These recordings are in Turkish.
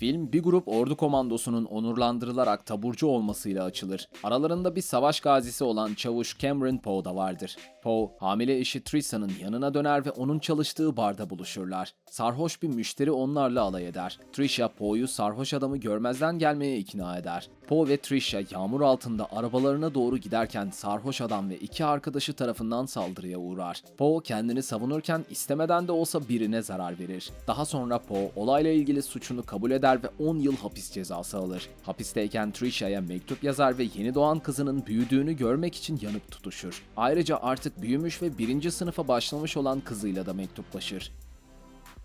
Film bir grup ordu komandosunun onurlandırılarak taburcu olmasıyla açılır. Aralarında bir savaş gazisi olan çavuş Cameron Poe da vardır. Poe, hamile eşi Trisha'nın yanına döner ve onun çalıştığı barda buluşurlar. Sarhoş bir müşteri onlarla alay eder. Trisha, Poe'yu sarhoş adamı görmezden gelmeye ikna eder. Poe ve Trisha yağmur altında arabalarına doğru giderken sarhoş adam ve iki arkadaşı tarafından saldırıya uğrar. Poe kendini savunurken istemeden de olsa birine zarar verir. Daha sonra Poe olayla ilgili suçunu kabul eder ve 10 yıl hapis cezası alır. Hapisteyken Trisha'ya mektup yazar ve yeni doğan kızının büyüdüğünü görmek için yanıp tutuşur. Ayrıca artık büyümüş ve birinci sınıfa başlamış olan kızıyla da mektuplaşır.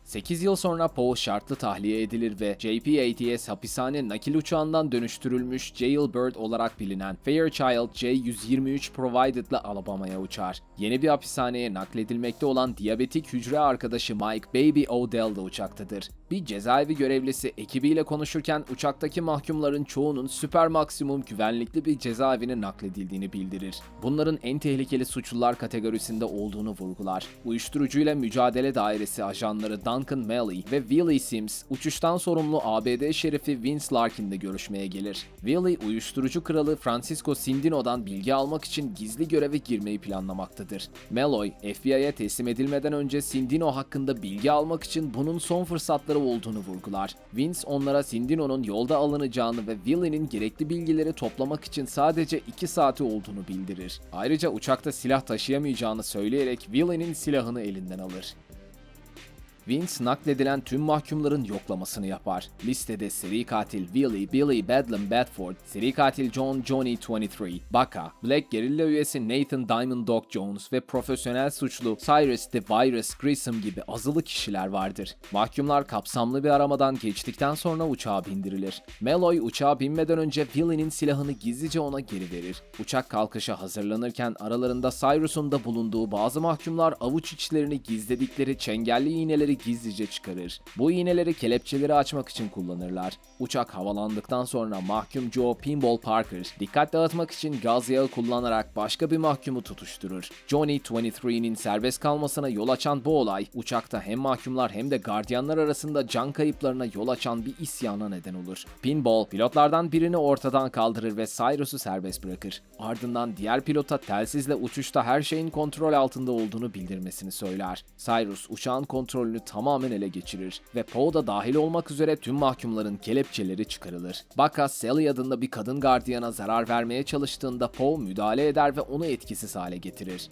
8 yıl sonra Poe şartlı tahliye edilir ve JP-ATS hapishane nakil uçağından dönüştürülmüş Jailbird olarak bilinen Fairchild J-123 Provided ile Alabama'ya uçar. Yeni bir hapishaneye nakledilmekte olan diyabetik hücre arkadaşı Mike Baby Odell da uçaktadır. Bir cezaevi görevlisi ekibiyle konuşurken uçaktaki mahkumların çoğunun süper maksimum güvenlikli bir cezaevine nakledildiğini bildirir. Bunların en tehlikeli suçlular kategorisinde olduğunu vurgular. Uyuşturucuyla mücadele dairesi ajanları Duncan Malley ve Willie Sims uçuştan sorumlu ABD şerifi Vince Larkin'le görüşmeye gelir. Willie uyuşturucu kralı Francisco Cindino'dan bilgi almak için gizli göreve girmeyi planlamaktadır. Malloy, FBI'ye teslim edilmeden önce Cindino hakkında bilgi almak için bunun son fırsatları olduğunu vurgular. Vince onlara Cindino'nun yolda alınacağını ve Willie'nin gerekli bilgileri toplamak için sadece 2 saati olduğunu bildirir. Ayrıca uçakta silah taşıyamayacağını söyleyerek Willie'nin silahını elinden alır. Vince nakledilen tüm mahkumların yoklamasını yapar. Listede seri katil Willie, Billy Bedlam Bedford, seri katil John Johnny 23, Baka, Black Guerrilla üyesi Nathan Diamond Dog Jones ve profesyonel suçlu Cyrus the Virus Grissom gibi azılı kişiler vardır. Mahkumlar kapsamlı bir aramadan geçtikten sonra uçağa bindirilir. Malloy uçağa binmeden önce Willie'nin silahını gizlice ona geri verir. Uçak kalkışa hazırlanırken aralarında Cyrus'un da bulunduğu bazı mahkumlar avuç içlerini gizledikleri çengelli iğneleri gizlice çıkarır. Bu iğneleri kelepçeleri açmak için kullanırlar. Uçak havalandıktan sonra mahkum Joe Pinball Parker dikkat dağıtmak için gaz yağı kullanarak başka bir mahkumu tutuşturur. Johnny 23'nin serbest kalmasına yol açan bu olay uçakta hem mahkumlar hem de gardiyanlar arasında can kayıplarına yol açan bir isyana neden olur. Pinball pilotlardan birini ortadan kaldırır ve Cyrus'u serbest bırakır. Ardından diğer pilota telsizle uçuşta her şeyin kontrol altında olduğunu bildirmesini söyler. Cyrus uçağın kontrolünü tamamen ele geçirir ve Poe da dahil olmak üzere tüm mahkumların kelepçeleri çıkarılır. Baka Sally adında bir kadın gardiyana zarar vermeye çalıştığında Poe müdahale eder ve onu etkisiz hale getirir.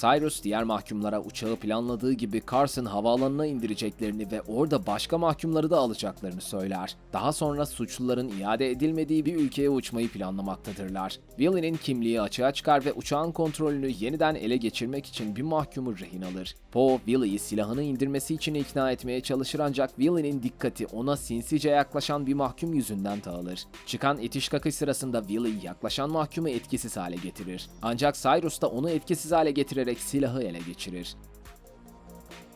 Cyrus diğer mahkumlara uçağı planladığı gibi Carson havaalanına indireceklerini ve orada başka mahkumları da alacaklarını söyler. Daha sonra suçluların iade edilmediği bir ülkeye uçmayı planlamaktadırlar. Willie'nin kimliği açığa çıkar ve uçağın kontrolünü yeniden ele geçirmek için bir mahkumu rehin alır. Poe, Willie'yi silahını indirmesi için ikna etmeye çalışır ancak Willie'nin dikkati ona sinsice yaklaşan bir mahkum yüzünden dağılır. Çıkan itiş kakış sırasında Willie yaklaşan mahkumu etkisiz hale getirir. Ancak Cyrus da onu etkisiz hale getirerek silahı ele geçirir.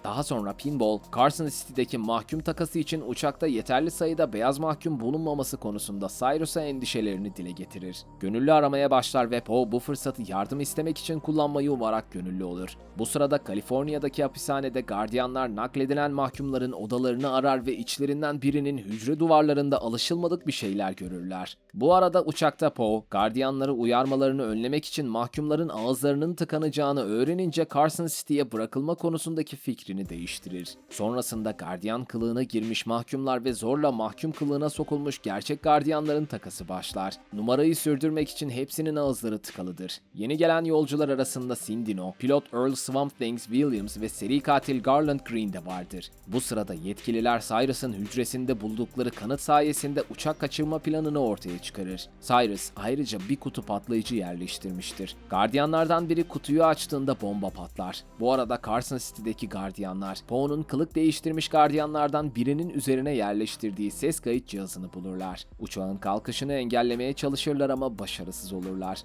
Daha sonra Pinball, Carson City'deki mahkum takası için uçakta yeterli sayıda beyaz mahkum bulunmaması konusunda Cyrus'a endişelerini dile getirir. Gönüllü aramaya başlar ve Poe bu fırsatı yardım istemek için kullanmayı umarak gönüllü olur. Bu sırada Kaliforniya'daki hapishanede gardiyanlar nakledilen mahkumların odalarını arar ve içlerinden birinin hücre duvarlarında alışılmadık bir şeyler görürler. Bu arada uçakta Poe, gardiyanları uyarmalarını önlemek için mahkumların ağızlarının tıkanacağını öğrenince Carson City'ye bırakılma konusundaki fikrini değiştirir. Sonrasında gardiyan kılığına girmiş mahkumlar ve zorla mahkum kılığına sokulmuş gerçek gardiyanların takası başlar. Numarayı sürdürmek için hepsinin ağızları tıkalıdır. Yeni gelen yolcular arasında Cindino, pilot Earl Swamp Things Williams ve seri katil Garland Green de vardır. Bu sırada yetkililer Cyrus'ın hücresinde buldukları kanıt sayesinde uçak kaçırma planını ortaya çıkarır. Cyrus ayrıca bir kutu patlayıcı yerleştirmiştir. Gardiyanlardan biri kutuyu açtığında bomba patlar. Bu arada Carson City'deki gardiyanlar Poe'nun kılık değiştirmiş gardiyanlardan birinin üzerine yerleştirdiği ses kayıt cihazını bulurlar. Uçağın kalkışını engellemeye çalışırlar ama başarısız olurlar.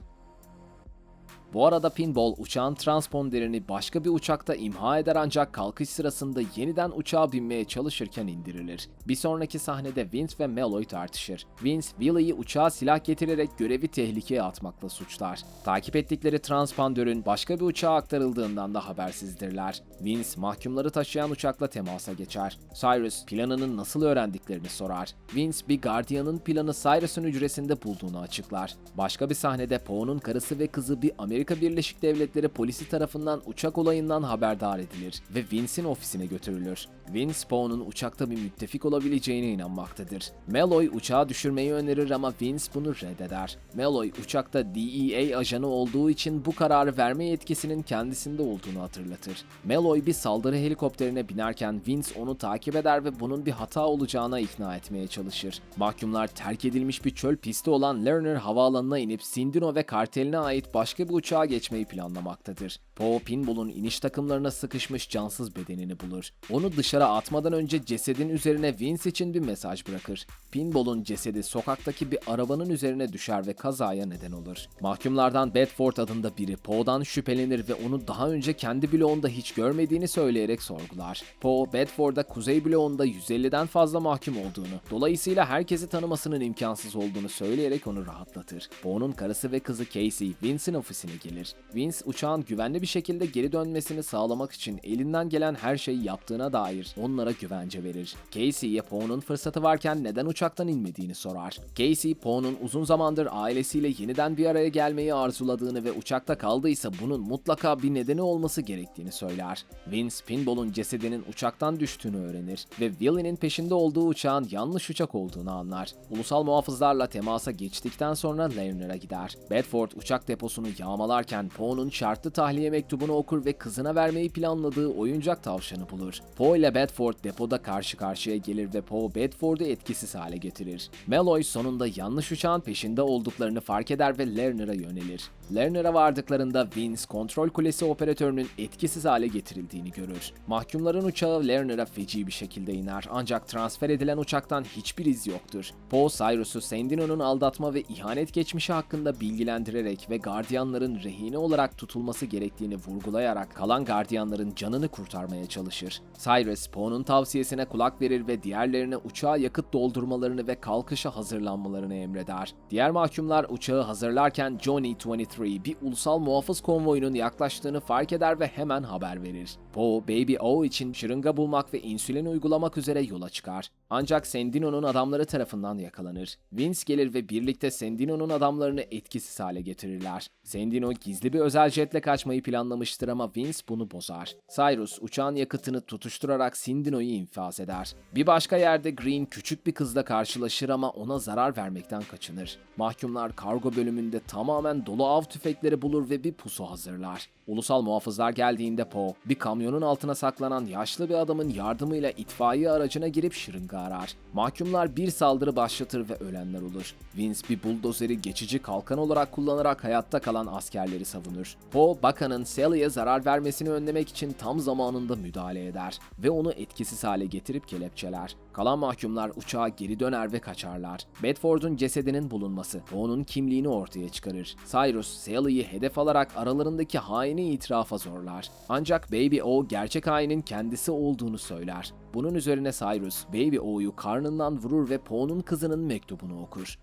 Bu arada Pinball uçağın transponderini başka bir uçakta imha eder ancak kalkış sırasında yeniden uçağa binmeye çalışırken indirilir. Bir sonraki sahnede Vince ve Malloy tartışır. Vince, Willie'yi uçağa silah getirerek görevi tehlikeye atmakla suçlar. Takip ettikleri transpondörün başka bir uçağa aktarıldığından da habersizdirler. Vince, mahkumları taşıyan uçakla temasa geçer. Cyrus, planının nasıl öğrendiklerini sorar. Vince, bir gardiyanın planı Cyrus'un hücresinde bulduğunu açıklar. Başka bir sahnede Poe'nun karısı ve kızı bir Amerika Birleşik Devletleri polisi tarafından uçak olayından haberdar edilir ve Vince'in ofisine götürülür. Vince, Poe'nun uçakta bir müttefik olabileceğine inanmaktadır. Malloy uçağı düşürmeyi önerir ama Vince bunu reddeder. Malloy uçakta DEA ajanı olduğu için bu kararı verme yetkisinin kendisinde olduğunu hatırlatır. Malloy bir saldırı helikopterine binerken Vince onu takip eder ve bunun bir hata olacağına ikna etmeye çalışır. Mahkumlar terk edilmiş bir çöl pisti olan Lerner havaalanına inip Sindino ve karteline ait başka bir uçağa geçmeyi planlamaktadır. Poe, Pinball'un iniş takımlarına sıkışmış cansız bedenini bulur. Onu dışarı atmadan önce cesedin üzerine Vince için bir mesaj bırakır. Pinball'un cesedi sokaktaki bir arabanın üzerine düşer ve kazaya neden olur. Mahkumlardan Bedford adında biri Poe'dan şüphelenir ve onu daha önce kendi bloğunda hiç görmediğini söyleyerek sorgular. Poe, Bedford'da Kuzey bloğunda 150'den fazla mahkum olduğunu, dolayısıyla herkesi tanımasının imkansız olduğunu söyleyerek onu rahatlatır. Poe'nun karısı ve kızı Casey, Vince'in ofisine gelir. Vince, uçağın güvenli bir şekilde geri dönmesini sağlamak için elinden gelen her şeyi yaptığına dair onlara güvence verir. Casey'ye Poe'nun fırsatı varken neden uçaktan inmediğini sorar. Casey, Poe'nun uzun zamandır ailesiyle yeniden bir araya gelmeyi arzuladığını ve uçakta kaldıysa bunun mutlaka bir nedeni olması gerektiğini söyler. Vince, Pinball'un cesedinin uçaktan düştüğünü öğrenir ve Willie'nin peşinde olduğu uçağın yanlış uçak olduğunu anlar. Ulusal muhafızlarla temasa geçtikten sonra Lerner'a gider. Bedford uçak deposunu yağmalarken Poe'nun şartlı tahliye mektubunu okur ve kızına vermeyi planladığı oyuncak tavşanı bulur. Poe ile Bedford depoda karşı karşıya gelir ve Poe Bedford'u etkisiz hale getirir. Malloy sonunda yanlış uçağın peşinde olduklarını fark eder ve Lerner'a yönelir. Lerner'a vardıklarında Vince kontrol kulesi operatörünün etkisiz hale getirildiğini görür. Mahkumların uçağı Lerner'a feci bir şekilde iner ancak transfer edilen uçaktan hiçbir iz yoktur. Poe Cyrus'u Sandino'nun aldatma ve ihanet geçmişi hakkında bilgilendirerek ve gardiyanların rehine olarak tutulması gerektiğini vurgulayarak kalan gardiyanların canını kurtarmaya çalışır. Cyrus, Poe'nun tavsiyesine kulak verir ve diğerlerine uçağa yakıt doldurmalarını ve kalkışa hazırlanmalarını emreder. Diğer mahkumlar uçağı hazırlarken Johnny 23 bir ulusal muhafız konvoyunun yaklaştığını fark eder ve hemen haber verir. Poe, Baby O için şırınga bulmak ve insülin uygulamak üzere yola çıkar. Ancak Sandino'nun adamları tarafından yakalanır. Vince gelir ve birlikte Sandino'nun adamlarını etkisiz hale getirirler. Sandino gizli bir özel jetle kaçmayı planlamıştır ama Vince bunu bozar. Cyrus uçağın yakıtını tutuşturarak Sandino'yu infaz eder. Bir başka yerde Green küçük bir kızla karşılaşır ama ona zarar vermekten kaçınır. Mahkumlar kargo bölümünde tamamen dolu av tüfekleri bulur ve bir pusu hazırlar. Ulusal muhafızlar geldiğinde Poe, bir kamyonun altına saklanan yaşlı bir adamın yardımıyla itfaiye aracına girip şırınga arar. Mahkumlar bir saldırı başlatır ve ölenler olur. Vince bir buldozeri geçici kalkan olarak kullanarak hayatta kalan askerleri savunur. Poe, Baka'nın Sally'e zarar vermesini önlemek için tam zamanında müdahale eder ve onu etkisiz hale getirip kelepçeler. Kalan mahkumlar uçağa geri döner ve kaçarlar. Bedford'un cesedinin bulunması Poe'nun kimliğini ortaya çıkarır. Cyrus, Sally'yi hedef alarak aralarındaki haini itirafa zorlar. Ancak Baby O gerçek hainin kendisi olduğunu söyler. Bunun üzerine Cyrus, Baby O'yu karnından vurur ve Poe'nun kızının mektubunu okur.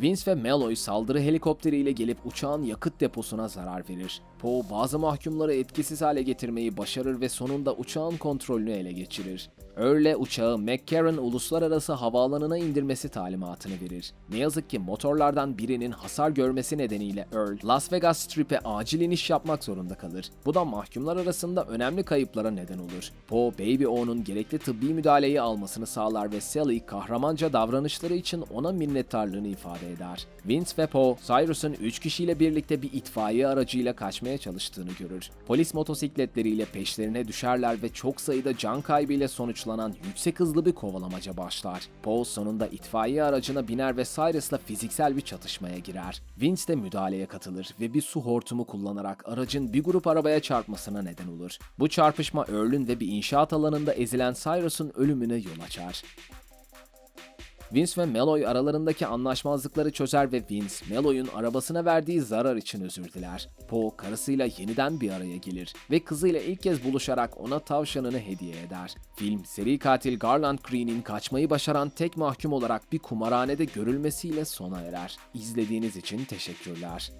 Vince ve Malloy saldırı helikopteriyle gelip uçağın yakıt deposuna zarar verir. Poe bazı mahkumları etkisiz hale getirmeyi başarır ve sonunda uçağın kontrolünü ele geçirir. Earl'e uçağı McCarran Uluslararası Havaalanı'na indirmesi talimatını verir. Ne yazık ki motorlardan birinin hasar görmesi nedeniyle Earl, Las Vegas Strip'e acil iniş yapmak zorunda kalır. Bu da mahkumlar arasında önemli kayıplara neden olur. Poe, Baby O'nun gerekli tıbbi müdahaleyi almasını sağlar ve Sally kahramanca davranışları için ona minnettarlığını ifade eder. Vince ve Poe, Cyrus'un 3 kişiyle birlikte bir itfaiye aracıyla kaçmaya çalıştığını görür. Polis motosikletleriyle peşlerine düşerler ve çok sayıda can kaybıyla sonuçlanan yüksek hızlı bir kovalamaca başlar. Poe sonunda itfaiye aracına biner ve Cyrus'la fiziksel bir çatışmaya girer. Vince de müdahaleye katılır ve bir su hortumu kullanarak aracın bir grup arabaya çarpmasına neden olur. Bu çarpışma Earl'ün ve bir inşaat alanında ezilen Cyrus'un ölümüne yol açar. Vince ve Malloy aralarındaki anlaşmazlıkları çözer ve Vince, Malloy'un arabasına verdiği zarar için özür diler. Poe karısıyla yeniden bir araya gelir ve kızıyla ilk kez buluşarak ona tavşanını hediye eder. Film, seri katil Garland Green'in kaçmayı başaran tek mahkum olarak bir kumarhanede görülmesiyle sona erer. İzlediğiniz için teşekkürler.